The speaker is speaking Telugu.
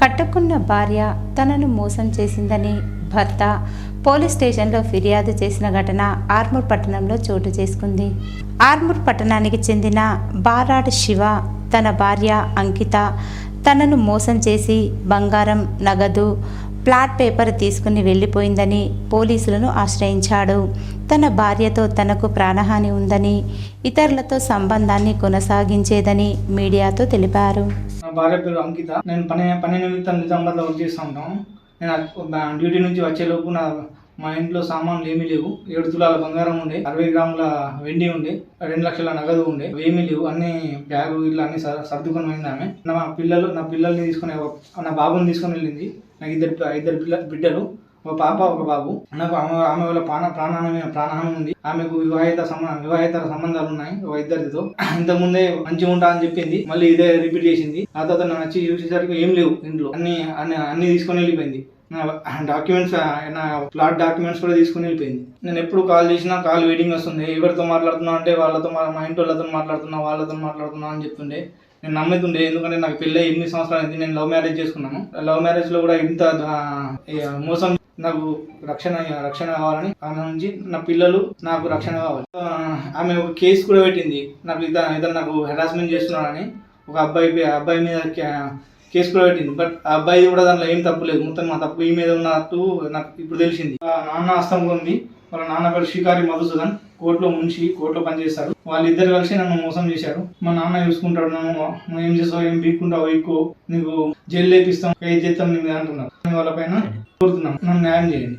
కట్టుకున్న భార్య తనను మోసం చేసిందని భర్త పోలీస్ స్టేషన్లో ఫిర్యాదు చేసిన ఘటన ఆర్మూర్ పట్టణంలో చోటు చేసుకుంది. ఆర్మూర్ పట్టణానికి చెందిన బారాడ్ శివ తన భార్య అంకిత తనను మోసం చేసి బంగారం నగదు ప్లాట్ పేపర్ తీసుకుని వెళ్ళిపోయిందని పోలీసులను ఆశ్రయించాడు. తన భార్యతో తనకు ప్రాణహాని ఉందని ఇతరులతో సంబంధాన్ని కొనసాగించేదని మీడియాతో తెలిపారు. భార్య పేరు అంకిత. నేను పని పని నిమిత్తం నిజామాబాద్లో వర్క్ చేస్తూ ఉంటాం. నేను డ్యూటీ నుంచి వచ్చేలోపు నా మా ఇంట్లో సామాన్లు ఏమీ లేవు. ఏడు తులాల బంగారం ఉండే అరవై గ్రాముల వెండి ఉండే రెండు లక్షల నగదు ఉండే ఏమీ లేవు. అన్ని బ్యాగు ఇట్లా అన్ని సర్దుకొని పోయింది ఆమె. నా పిల్లలు నా పిల్లల్ని తీసుకొని నా బాబుని తీసుకొని వెళ్ళింది. నాకు ఇద్దరు ఇద్దరు పిల్ల బిడ్డలు. ఒక పాప ఒక బాబు. నాకు ఆమె ఆమె వల్ల ప్రాణ ప్రాణహాని ప్రాణహాని ఉంది. ఆమెకు వివాహిత సంబంధ వివాహిత సంబంధాలు ఉన్నాయి ఒక ఇద్దరితో. ఇంతకుముందే మంచిగా ఉంటా అని చెప్పింది. మళ్ళీ ఇదే రిపీట్ చేసింది. ఆ తర్వాత నన్ను వచ్చి చూసేసరికి ఏం లేవు ఇంట్లో. అన్ని అన్ని అన్ని తీసుకొని వెళ్ళిపోయింది. నా డాక్యుమెంట్స్ నా ప్లాట్ డాక్యుమెంట్స్ కూడా తీసుకుని వెళ్ళిపోయింది. నేను ఎప్పుడు కాల్ చేసినా కాల్ వెయిటింగ్ వస్తుంది. ఎవరితో మాట్లాడుతున్నా అంటే వాళ్ళతో మా ఇంటి వాళ్ళతో మాట్లాడుతున్నా వాళ్ళతో మాట్లాడుతున్నా అని చెప్తుండే. నేను నమ్ముతుండే. ఎందుకంటే నాకు పెళ్ళి ఎనిమిది సంవత్సరాలు అయింది. నేను లవ్ మ్యారేజ్ చేసుకున్నాను. లవ్ మ్యారేజ్లో కూడా ఇంత మోసం నాకు రక్షణ రక్షణ కావాలని ఆమె నుంచి నా పిల్లలు నాకు రక్షణ కావాలి. ఆమె ఒక కేసు కూడా పెట్టింది. నాకు ఇతను ఇతను నాకు హెరాస్మెంట్ చేస్తున్నాడని ఒక అబ్బాయి అబ్బాయి మీద కేసు కూడా పెట్టింది. బట్ ఆ అబ్బాయి కూడా దాంట్లో ఏం తప్పు లేదు. మొత్తం మా తప్పు ఈ మీద ఉన్నట్టు నాకు ఇప్పుడు తెలిసింది. నాన్న హస్తం ఉంది. వాళ్ళ నాన్న పేరు శ్రీకారి మధుసూదన్. కోర్టులో ముంచి కోర్టులో పనిచేస్తారు వాళ్ళిద్దరు కలిసి నన్ను మోసం చేశారు. మా నాన్న చూసుకుంటాడు నన్ను ఏం చేస్తావు ఏం బీక్కుంటావు ఎక్కువ నీకు జైలు లేపిస్తాం ఏం చేస్తాం నీ మీద అంటున్నారు. వాళ్ళపైన కోరుతున్నాం. నన్ను న్యాయం చేయండి.